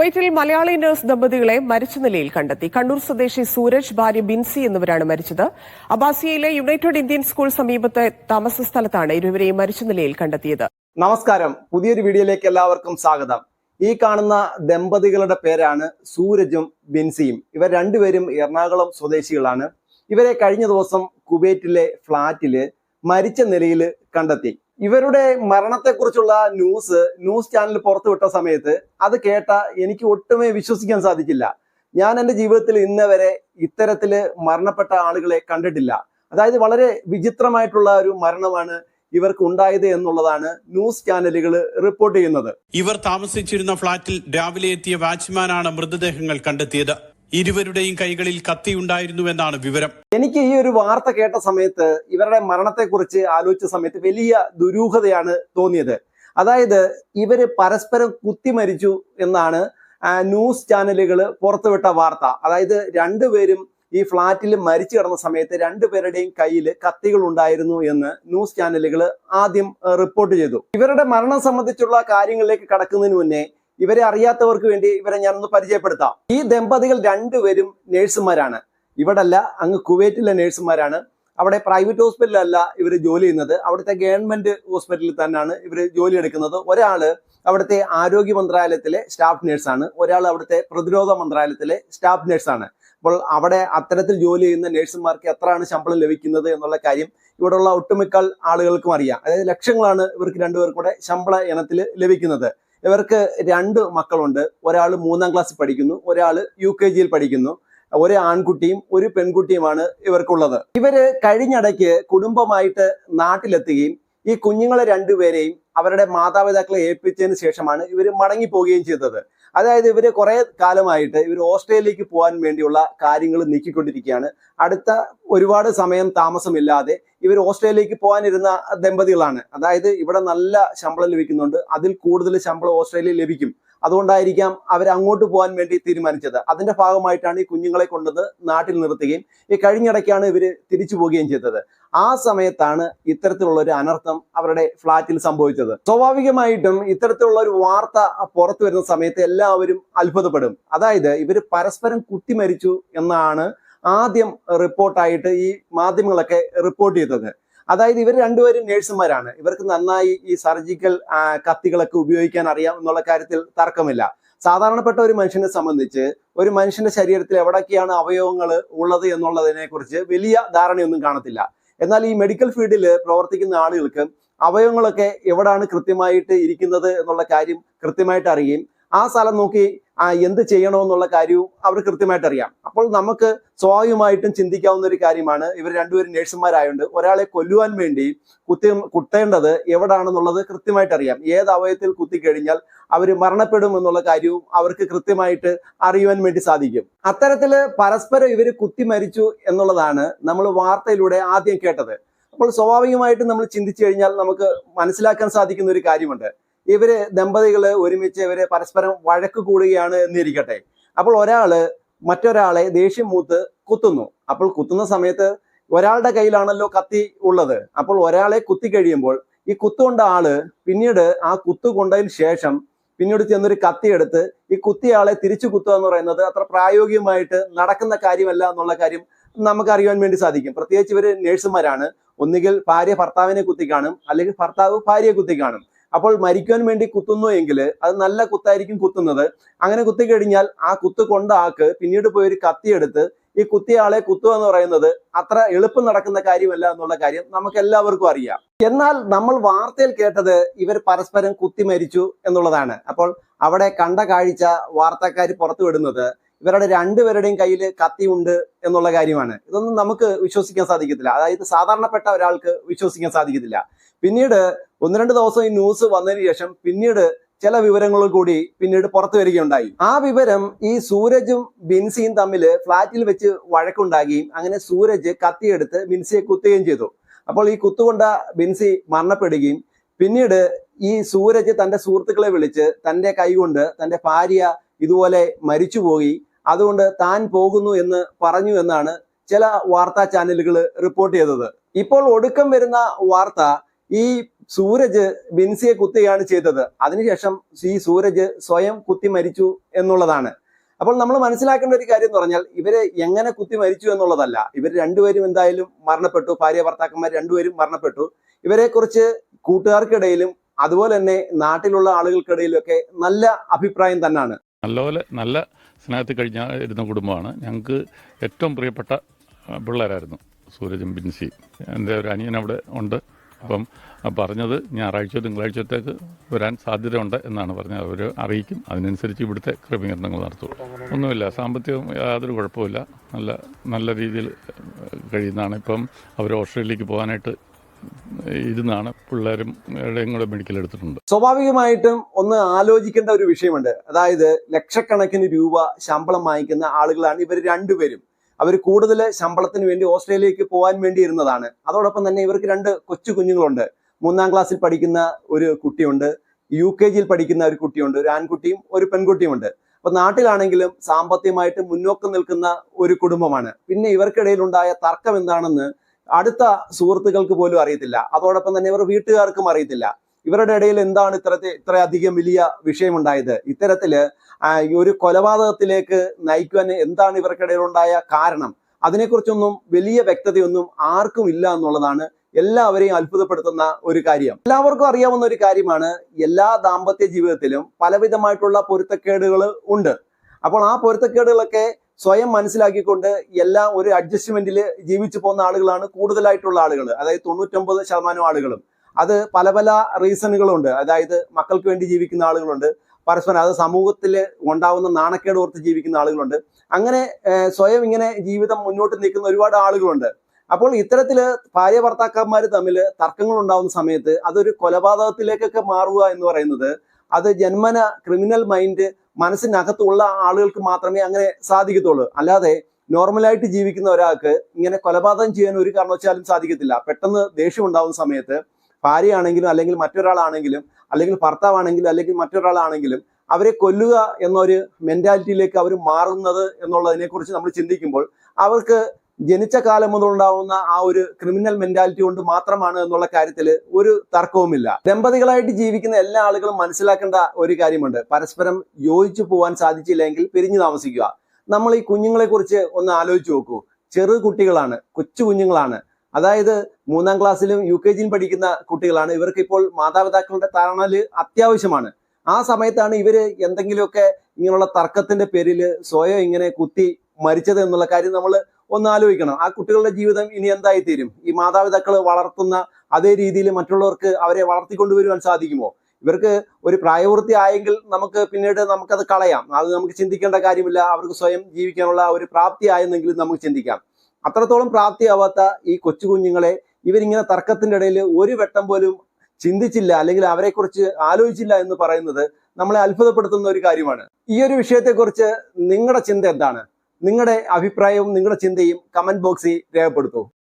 കുവൈറ്റിൽ മലയാളി നഴ്സ് ദമ്പതികളെ മരിച്ച നിലയിൽ കണ്ടെത്തി. കണ്ണൂർ സ്വദേശി സൂരജ് ഭാര്യ ബിൻസി എന്നിവരാണ് മരിച്ചത്. അബാസിയയിലെ യുണൈറ്റഡ് ഇന്ത്യൻ സ്കൂൾ സമീപത്തെ താമസ സ്ഥലത്താണ് ഇരുവരെയും മരിച്ച നിലയിൽ കണ്ടെത്തിയത്. നമസ്കാരം. പുതിയൊരു വീഡിയോയിലേക്ക് എല്ലാവർക്കും സ്വാഗതം. ഈ കാണുന്ന ദമ്പതികളുടെ പേരാണ് സൂരജും ബിൻസിയും. ഇവർ രണ്ടുപേരും എറണാകുളം സ്വദേശികളാണ്. ഇവരെ കഴിഞ്ഞ ദിവസം കുവൈറ്റിലെ ഫ്ളാറ്റിൽ മരിച്ച നിലയിൽ കണ്ടെത്തി. ഇവരുടെ മരണത്തെക്കുറിച്ചുള്ള ന്യൂസ് ന്യൂസ് ചാനൽ പുറത്തുവിട്ട സമയത്ത് അത് കേട്ട എനിക്ക് ഒട്ടുമേ വിശ്വസിക്കാൻ സാധിക്കില്ല. ഞാൻ എന്റെ ജീവിതത്തിൽ ഇന്നവരെ ഇത്തരത്തിൽ മരണപ്പെട്ട ആളുകളെ കണ്ടിട്ടില്ല. അതായത് വളരെ വിചിത്രമായിട്ടുള്ള ഒരു മരണമാണ് ഇവർക്ക് ഉണ്ടായത് എന്നുള്ളതാണ് ന്യൂസ് ചാനലുകൾ റിപ്പോർട്ട് ചെയ്യുന്നത്. ഇവർ താമസിച്ചിരുന്ന ഫ്ളാറ്റിൽ രാവിലെ എത്തിയ വാച്ച്മാനാണ് മൃതദേഹങ്ങൾ കണ്ടെത്തിയത്. ഇരുവരുടെയും കൈകളിൽ കത്തിയുണ്ടായിരുന്നുവെന്നാണ് വിവരം. എനിക്ക് ഈ ഒരു വാർത്ത കേട്ട സമയത്ത് ഇവരുടെ മരണത്തെക്കുറിച്ച് ആലോചിച്ച സമയത്ത് വലിയ ദുരൂഹതയാണ് തോന്നിയത്. അതായത് ഇവർ പരസ്പരം കുത്തി മരിച്ചു എന്നാണ് ന്യൂസ് ചാനലുകൾ പുറത്തുവിട്ട വാർത്ത. അതായത് രണ്ടുപേരും ഈ ഫ്ളാറ്റിൽ മരിച്ചു കിടന്ന സമയത്ത് രണ്ടുപേരുടെയും കയ്യിൽ കത്തികൾ ഉണ്ടായിരുന്നു എന്ന് ന്യൂസ് ചാനലുകൾ ആദ്യം റിപ്പോർട്ട് ചെയ്തു. ഇവരുടെ മരണം സംബന്ധിച്ചുള്ള കാര്യങ്ങളിലേക്ക് കടക്കുന്നതിന് മുന്നേ ഇവരെ അറിയാത്തവർക്ക് വേണ്ടി ഇവരെ ഞാൻ ഒന്ന് പരിചയപ്പെടുത്താം. ഈ ദമ്പതികൾ രണ്ടുപേരും നേഴ്സുമാരാണ്. ഇവിടല്ല അങ്ങ് കുവൈറ്റിലെ നേഴ്സുമാരാണ്. അവിടെ പ്രൈവറ്റ് ഹോസ്പിറ്റലല്ല ഇവർ ജോലി ചെയ്യുന്നത്. അവിടുത്തെ ഗവൺമെന്റ് ഹോസ്പിറ്റലിൽ തന്നെയാണ് ഇവർ ജോലി എടുക്കുന്നത്. ഒരാൾ അവിടുത്തെ ആരോഗ്യ മന്ത്രാലയത്തിലെ സ്റ്റാഫ് നേഴ്സാണ്. ഒരാൾ അവിടുത്തെ പ്രതിരോധ മന്ത്രാലയത്തിലെ സ്റ്റാഫ് നേഴ്സാണ്. അപ്പോൾ അവിടെ അത്തരത്തിൽ ജോലി ചെയ്യുന്ന നേഴ്സുമാർക്ക് എത്രയാണ് ശമ്പളം ലഭിക്കുന്നത് എന്നുള്ള കാര്യം ഇവിടെയുള്ള ഒട്ടുമിക്ക ആളുകൾക്കും അറിയാം. അതായത് ലക്ഷങ്ങളാണ് ഇവർക്ക് രണ്ടുപേർക്കൂടെ കൂടെ ശമ്പള ഇനത്തിൽ ലഭിക്കുന്നത്. ഇവർക്ക് രണ്ട് മക്കളുണ്ട്. ഒരാൾ മൂന്നാം ക്ലാസ്സിൽ പഠിക്കുന്നു ഒരാൾ യു കെ ജിയിൽ പഠിക്കുന്നു. ഒരു ആൺകുട്ടിയും ഒരു പെൺകുട്ടിയുമാണ് ഇവർക്കുള്ളത്. ഇവർ കഴിഞ്ഞിടയ്ക്ക് കുടുംബമായിട്ട് നാട്ടിലെത്തുകയും ഈ കുഞ്ഞുങ്ങളെ രണ്ടുപേരെയും അവരുടെ മാതാപിതാക്കളെ ഏൽപ്പിച്ചതിന് ശേഷമാണ് ഇവർ മടങ്ങി പോവുകയും ചെയ്തത്. അതായത് ഇവർ കുറെ കാലമായിട്ട് ഇവർ ഓസ്ട്രേലിയക്ക് പോകാൻ വേണ്ടിയുള്ള കാര്യങ്ങൾ നീക്കിക്കൊണ്ടിരിക്കുകയാണ്. അടുത്ത ഒരുപാട് സമയം താമസമില്ലാതെ ഇവർ ഓസ്ട്രേലിയക്ക് പോകാനിരുന്ന ദമ്പതികളാണ്. അതായത് ഇവിടെ നല്ല ശമ്പളം ലഭിക്കുന്നുണ്ട്. അതിൽ കൂടുതൽ ശമ്പളം ഓസ്ട്രേലിയയിൽ ലഭിക്കും. അതുകൊണ്ടായിരിക്കാം അവർ അങ്ങോട്ട് പോകാൻ വേണ്ടി തീരുമാനിച്ചത്. അതിന്റെ ഭാഗമായിട്ടാണ് ഈ കുഞ്ഞുങ്ങളെ കൊണ്ടത് നാട്ടിൽ നിർത്തുകയും ഈ കഴിഞ്ഞിടയ്ക്കാണ് ഇവർ തിരിച്ചു പോവുകയും ചെയ്തത്. ആ സമയത്താണ് ഇത്തരത്തിലുള്ള ഒരു അനർത്ഥം അവരുടെ ഫ്ളാറ്റിൽ സംഭവിച്ചത്. സ്വാഭാവികമായിട്ടും ഇത്തരത്തിലുള്ള ഒരു വാർത്ത പുറത്തു വരുന്ന സമയത്ത് എല്ലാവരും അത്ഭുതപ്പെടും. അതായത് ഇവർ പരസ്പരം കുത്തിമരിച്ചു എന്നാണ് ആദ്യം റിപ്പോർട്ടായിട്ട് ഈ മാധ്യമങ്ങളൊക്കെ റിപ്പോർട്ട് ചെയ്തത്. അതായത് ഇവർ രണ്ടുപേരും നേഴ്സുമാരാണ്. ഇവർക്ക് നന്നായി ഈ സർജിക്കൽ കത്തികളൊക്കെ ഉപയോഗിക്കാൻ അറിയാം എന്നുള്ള കാര്യത്തിൽ തർക്കമില്ല. സാധാരണപ്പെട്ട ഒരു മനുഷ്യനെ സംബന്ധിച്ച് ഒരു മനുഷ്യന്റെ ശരീരത്തിൽ എവിടൊക്കെയാണ് അവയവങ്ങൾ ഉള്ളത് എന്നുള്ളതിനെ കുറിച്ച് വലിയ ധാരണയൊന്നും കാണത്തില്ല. എന്നാൽ ഈ മെഡിക്കൽ ഫീൽഡിൽ പ്രവർത്തിക്കുന്ന ആളുകൾക്ക് അവയവങ്ങളൊക്കെ എവിടാണ് കൃത്യമായിട്ട് ഇരിക്കുന്നത് എന്നുള്ള കാര്യം കൃത്യമായിട്ട് അറിയുകയും ആ സ്ഥലം നോക്കി എന്ത് ചെയ്യണമെന്നുള്ള കാര്യവും അവർ കൃത്യമായിട്ട് അറിയാം അപ്പോൾ നമുക്ക് സ്വാഭാവികമായിട്ടും ചിന്തിക്കാവുന്ന ഒരു കാര്യമാണ് ഇവർ രണ്ടുപേരും നേഴ്സുമാരായതുകൊണ്ട് ഒരാളെ കൊല്ലുവാൻ വേണ്ടി കുത്തി കുത്തേണ്ടത് എവിടാണെന്നുള്ളത് കൃത്യമായിട്ട് അറിയാം ഏത് അവയത്തിൽ കുത്തിക്കഴിഞ്ഞാൽ അവർ മരണപ്പെടും എന്നുള്ള കാര്യവും അവർക്ക് കൃത്യമായിട്ട് അറിയുവാൻ വേണ്ടി സാധിക്കും. അത്തരത്തിൽ പരസ്പരം ഇവർ കുത്തി മരിച്ചു എന്നുള്ളതാണ് നമ്മൾ വാർത്തയിലൂടെ ആദ്യം കേട്ടത്. അപ്പോൾ സ്വാഭാവികമായിട്ടും നമ്മൾ ചിന്തിച്ചു കഴിഞ്ഞാൽ നമുക്ക് മനസ്സിലാക്കാൻ സാധിക്കുന്ന ഒരു കാര്യമുണ്ട്. ഇവർ ദമ്പതികൾ ഒരുമിച്ച് ഇവർ പരസ്പരം വഴക്ക് കൂടുകയാണ് എന്നിരിക്കട്ടെ. അപ്പോൾ ഒരാൾ മറ്റൊരാളെ ദേഷ്യം മൂത്ത് കുത്തുന്നു. അപ്പോൾ കുത്തുന്ന സമയത്ത് ഒരാളുടെ കയ്യിലാണല്ലോ കത്തി ഉള്ളത്. അപ്പോൾ ഒരാളെ കുത്തി കഴിയുമ്പോൾ ഈ കുത്തുകൊണ്ട ആൾ പിന്നീട് ആ കുത്തു കൊണ്ടതിന് ശേഷം പിന്നീട് ചെന്നൊരു കത്തി എടുത്ത് ഈ കുത്തിയാളെ തിരിച്ചു കുത്തുക എന്ന് പറയുന്നത് അത്ര പ്രായോഗികമായിട്ട് നടക്കുന്ന കാര്യമല്ല എന്നുള്ള കാര്യം നമുക്ക് അറിയാൻ വേണ്ടി സാധിക്കും. പ്രത്യേകിച്ച് ഇവർ നേഴ്സുമാരാണ് ഒന്നുകിൽ ഭാര്യ ഭർത്താവിനെ കുത്തി കാണും അല്ലെങ്കിൽ ഭർത്താവ് ഭാര്യയെ കുത്തി കാണും. അപ്പോൾ മരിക്കാൻ വേണ്ടി കുത്തുന്നു എങ്കിൽ അത് നല്ല കുത്തായിരിക്കും കുത്തുന്നത്. അങ്ങനെ കുത്തി കഴിഞ്ഞാൽ ആ കുത്ത് കൊണ്ട ആക്ക് പിന്നീട് പോയി ഒരു കത്തിയെടുത്ത് ഈ കുത്തിയ ആളെ കുത്തുക എന്ന് പറയുന്നത് അത്ര എളുപ്പം നടക്കുന്ന കാര്യമല്ല എന്നുള്ള കാര്യം നമുക്ക് എല്ലാവർക്കും അറിയാം. എന്നാൽ നമ്മൾ വാർത്തയിൽ കേട്ടത് ഇവർ പരസ്പരം കുത്തി മരിച്ചു എന്നുള്ളതാണ്. അപ്പോൾ അവിടെ കണ്ട കാഴ്ച വാർത്തക്കാർ പുറത്തുവിടുന്നത് ഇവരുടെ രണ്ടുപേരുടെയും കയ്യിൽ കത്തിയുണ്ട് എന്നുള്ള കാര്യമാണ്. ഇതൊന്നും നമുക്ക് വിശ്വസിക്കാൻ സാധിക്കത്തില്ല. അതായത് സാധാരണപ്പെട്ട ഒരാൾക്ക് വിശ്വസിക്കാൻ സാധിക്കത്തില്ല. പിന്നീട് ഒന്ന് രണ്ട് ദിവസം ഈ ന്യൂസ് വന്നതിന് ശേഷം പിന്നീട് ചില വിവരങ്ങൾ കൂടി പിന്നീട് പുറത്തു വരികയുണ്ടായി. ആ വിവരം ഈ സൂരജും ബിൻസിയും തമ്മിൽ ഫ്ളാറ്റിൽ വെച്ച് വഴക്കുണ്ടാകുകയും അങ്ങനെ സൂരജ് കത്തിയെടുത്ത് ബിൻസിയെ കുത്തുകയും ചെയ്തു. അപ്പോൾ ഈ കുത്തുകൊണ്ട ബിൻസി മരണപ്പെടുകയും പിന്നീട് ഈ സൂരജ് തന്റെ സുഹൃത്തുക്കളെ വിളിച്ച് തന്റെ കൈകൊണ്ട് തന്റെ ഭാര്യ ഇതുപോലെ മരിച്ചുപോയി അതുകൊണ്ട് താൻ പോകുന്നു എന്ന് പറഞ്ഞു എന്നാണ് ചില വാർത്താ ചാനലുകൾ റിപ്പോർട്ട് ചെയ്തത്. ഇപ്പോൾ ഒടുക്കം വരുന്ന വാർത്ത ഈ സൂരജ് ബിൻസിയെ കുത്തുകയാണ് ചെയ്തത്. അതിനുശേഷം ഈ സൂരജ് സ്വയം കുത്തി മരിച്ചു എന്നുള്ളതാണ്. അപ്പോൾ നമ്മൾ മനസ്സിലാക്കേണ്ട ഒരു കാര്യം എന്ന് പറഞ്ഞാൽ ഇവർ എങ്ങനെ കുത്തി മരിച്ചു എന്നുള്ളതല്ല. ഇവർ രണ്ടുപേരും എന്തായാലും മരണപ്പെട്ടു. ഭാര്യ ഭർത്താക്കന്മാർ രണ്ടുപേരും മരണപ്പെട്ടു. ഇവരെ കുറിച്ച് കൂട്ടുകാർക്കിടയിലും അതുപോലെ തന്നെ നാട്ടിലുള്ള ആളുകൾക്കിടയിലും ഒക്കെ നല്ല അഭിപ്രായം തന്നെയാണ് നല്ലപോലെ നല്ല സ്നേഹത്തിൽ കഴിഞ്ഞ ഇരുന്ന കുടുംബമാണ്. ഞങ്ങൾക്ക് ഏറ്റവും പ്രിയപ്പെട്ട പിള്ളേരായിരുന്നു സൂരജും ബിൻസി എന്റെ ഒരു അനിയൻ അവിടെ ഉണ്ട്. അപ്പം പറഞ്ഞത് ഞായറാഴ്ച തിങ്കളാഴ്ചത്തേക്ക് വരാൻ സാധ്യതയുണ്ട് എന്നാണ് പറഞ്ഞത്. അവർ അറിയിക്കും. അതിനനുസരിച്ച് ഇവിടുത്തെ ക്രമീകരണങ്ങൾ നടത്തും ഒന്നുമില്ല. സാമ്പത്തികം യാതൊരു കുഴപ്പമില്ല നല്ല നല്ല രീതിയിൽ കഴിയുന്നതാണ്. ഇപ്പം അവർ ഓസ്ട്രേലിയക്ക് പോകാനായിട്ട് ഇരുന്നാണ് പിള്ളേരും കൂടെ മെഡിക്കൽ എടുത്തിട്ടുണ്ട്. സ്വാഭാവികമായിട്ടും ഒന്ന് ആലോചിക്കേണ്ട ഒരു വിഷയമുണ്ട്. അതായത് ലക്ഷക്കണക്കിന് രൂപ ശമ്പളം വാങ്ങിക്കുന്ന ആളുകളാണ് ഇവർ രണ്ടുപേരും. അവർ കൂടുതൽ ശമ്പളത്തിന് വേണ്ടി ഓസ്ട്രേലിയക്ക് പോകാൻ വേണ്ടി ഇരുന്നതാണ്. അതോടൊപ്പം തന്നെ ഇവർക്ക് രണ്ട് കൊച്ചു കുഞ്ഞുങ്ങളുണ്ട്. മൂന്നാം ക്ലാസ്സിൽ പഠിക്കുന്ന ഒരു കുട്ടിയുണ്ട്. യു കെ ജിയിൽ പഠിക്കുന്ന ഒരു കുട്ടിയുണ്ട്. ഒരു ആൺകുട്ടിയും ഒരു പെൺകുട്ടിയുമുണ്ട്. അപ്പൊ നാട്ടിലാണെങ്കിലും സാമ്പത്തികമായിട്ട് മുന്നോക്കം നിൽക്കുന്ന ഒരു കുടുംബമാണ്. പിന്നെ ഇവർക്കിടയിൽ ഉണ്ടായ തർക്കം എന്താണെന്ന് അടുത്ത സുഹൃത്തുക്കൾക്ക് പോലും അറിയത്തില്ല. അതോടൊപ്പം തന്നെ ഇവർ വീട്ടുകാർക്കും അറിയത്തില്ല. ഇവരുടെ ഇടയിൽ എന്താണ് ഇത്തരത്തിൽ ഇത്രയധികം വലിയ വിഷയമുണ്ടായത്? ഇത്തരത്തിൽ ഒരു കൊലപാതകത്തിലേക്ക് നയിക്കുവാൻ എന്താണ് ഇവർക്കിടയിൽ ഉണ്ടായ കാരണം? അതിനെക്കുറിച്ചൊന്നും വലിയ വ്യക്തതയൊന്നും ആർക്കും ഇല്ല എന്നുള്ളതാണ് എല്ലാവരെയും അത്ഭുതപ്പെടുത്തുന്ന ഒരു കാര്യം. എല്ലാവർക്കും അറിയാവുന്ന ഒരു കാര്യമാണ് എല്ലാ ദാമ്പത്യ ജീവിതത്തിലും പലവിധമായിട്ടുള്ള പൊരുത്തക്കേടുകൾ ഉണ്ട്. അപ്പോൾ ആ പൊരുത്തക്കേടുകളൊക്കെ സ്വയം മനസ്സിലാക്കിക്കൊണ്ട് എല്ലാം ഒരു അഡ്ജസ്റ്റ്മെന്റിൽ ജീവിച്ചു പോകുന്ന ആളുകളാണ് കൂടുതലായിട്ടുള്ള ആളുകൾ അതായത് തൊണ്ണൂറ്റൊമ്പത് ശതമാനം ആളുകളും. അത് പല പല റീസണുകളുണ്ട്. അതായത് മക്കൾക്ക് വേണ്ടി ജീവിക്കുന്ന ആളുകളുണ്ട്. പരസ്പരം അത് സമൂഹത്തിൽ ഉണ്ടാവുന്ന നാണക്കേട് ഓർത്ത് ജീവിക്കുന്ന ആളുകളുണ്ട്. അങ്ങനെ സ്വയം ഇങ്ങനെ ജീവിതം മുന്നോട്ട് നിൽക്കുന്ന ഒരുപാട് ആളുകളുണ്ട്. അപ്പോൾ ഇത്തരത്തിൽ ഭാര്യ ഭർത്താക്കന്മാർ തമ്മിൽ തർക്കങ്ങൾ ഉണ്ടാവുന്ന സമയത്ത് അതൊരു കൊലപാതകത്തിലേക്കൊക്കെ മാറുക എന്ന് പറയുന്നത് അത് ജന്മന ക്രിമിനൽ മൈൻഡ് മനസ്സിനകത്തുള്ള ആളുകൾക്ക് മാത്രമേ അങ്ങനെ സാധിക്കത്തുള്ളൂ. അല്ലാതെ നോർമലായിട്ട് ജീവിക്കുന്ന ഒരാൾക്ക് ഇങ്ങനെ കൊലപാതകം ചെയ്യാൻ ഒരു കാരണവശാലും സാധിക്കത്തില്ല. പെട്ടെന്ന് ദേഷ്യം ഉണ്ടാവുന്ന സമയത്ത് ഭാര്യയാണെങ്കിലും അല്ലെങ്കിൽ മറ്റൊരാളാണെങ്കിലും അല്ലെങ്കിൽ ഭർത്താവാണെങ്കിലും അല്ലെങ്കിൽ മറ്റൊരാളാണെങ്കിലും അവരെ കൊല്ലുക എന്നൊരു മെന്റാലിറ്റിയിലേക്ക് അവർ മാറുന്നത് എന്നുള്ളതിനെ കുറിച്ച് നമ്മൾ ചിന്തിക്കുമ്പോൾ അവർക്ക് ജനിച്ച കാലം മുതൽ ഉണ്ടാവുന്ന ആ ഒരു ക്രിമിനൽ മെന്റാലിറ്റി കൊണ്ട് മാത്രമാണ് എന്നുള്ള കാര്യത്തിൽ ഒരു തർക്കവുമില്ല. ദമ്പതികളായിട്ട് ജീവിക്കുന്ന എല്ലാ ആളുകളും മനസ്സിലാക്കേണ്ട ഒരു കാര്യമുണ്ട്. പരസ്പരം യോജിച്ചു പോകാൻ സാധിച്ചില്ലെങ്കിൽ പിരിഞ്ഞു താമസിക്കുക. നമ്മൾ ഈ കുഞ്ഞുങ്ങളെ കുറിച്ച് ഒന്ന് ആലോചിച്ച് നോക്കൂ. ചെറു കുട്ടികളാണ് കൊച്ചു കുഞ്ഞുങ്ങളാണ്. അതായത് മൂന്നാം ക്ലാസ്സിലും യു കെ ജിയിലും പഠിക്കുന്ന കുട്ടികളാണ്. ഇവർക്ക് ഇപ്പോൾ മാതാപിതാക്കളുടെ തണൽ അത്യാവശ്യമാണ്. ആ സമയത്താണ് ഇവർ എന്തെങ്കിലുമൊക്കെ ഇങ്ങനെയുള്ള തർക്കത്തിന്റെ പേരിൽ സ്വയം ഇങ്ങനെ കുത്തി മരിച്ചത് എന്നുള്ള കാര്യം നമ്മൾ ഒന്ന് ആലോചിക്കണം. ആ കുട്ടികളുടെ ജീവിതം ഇനി എന്തായി തീരും ഈ മാതാപിതാക്കൾ വളർത്തുന്ന അതേ രീതിയിൽ മറ്റുള്ളവർക്ക് അവരെ വളർത്തിക്കൊണ്ടുവരുവാൻ സാധിക്കുമോ? ഇവർക്ക് ഒരു പ്രായപൂർത്തി ആയെങ്കിൽ നമുക്ക് പിന്നീട് നമുക്കത് കളയാം. അത് നമുക്ക് ചിന്തിക്കേണ്ട കാര്യമില്ല. അവർക്ക് സ്വയം ജീവിക്കാനുള്ള ഒരു പ്രാപ്തി ആയെന്നെങ്കിലും നമുക്ക് ചിന്തിക്കാം. അത്രത്തോളം പ്രാപ്തിയാവാത്ത ഈ കൊച്ചു കുഞ്ഞുങ്ങളെ ഇവരിങ്ങനെ തർക്കത്തിന്റെ ഇടയിൽ ഒരു വട്ടം പോലും ചിന്തിച്ചില്ല അല്ലെങ്കിൽ അവരെക്കുറിച്ച് ആലോചിച്ചില്ല എന്ന് പറയുന്നത് നമ്മളെ അത്ഭുതപ്പെടുത്തുന്ന ഒരു കാര്യമാണ്. ഈ ഒരു വിഷയത്തെക്കുറിച്ച് നിങ്ങളുടെ ചിന്ത എന്താണ്? നിങ്ങളുടെ അഭിപ്രായവും നിങ്ങളുടെ ചിന്തയും കമന്റ് ബോക്സിൽ രേഖപ്പെടുത്തൂ.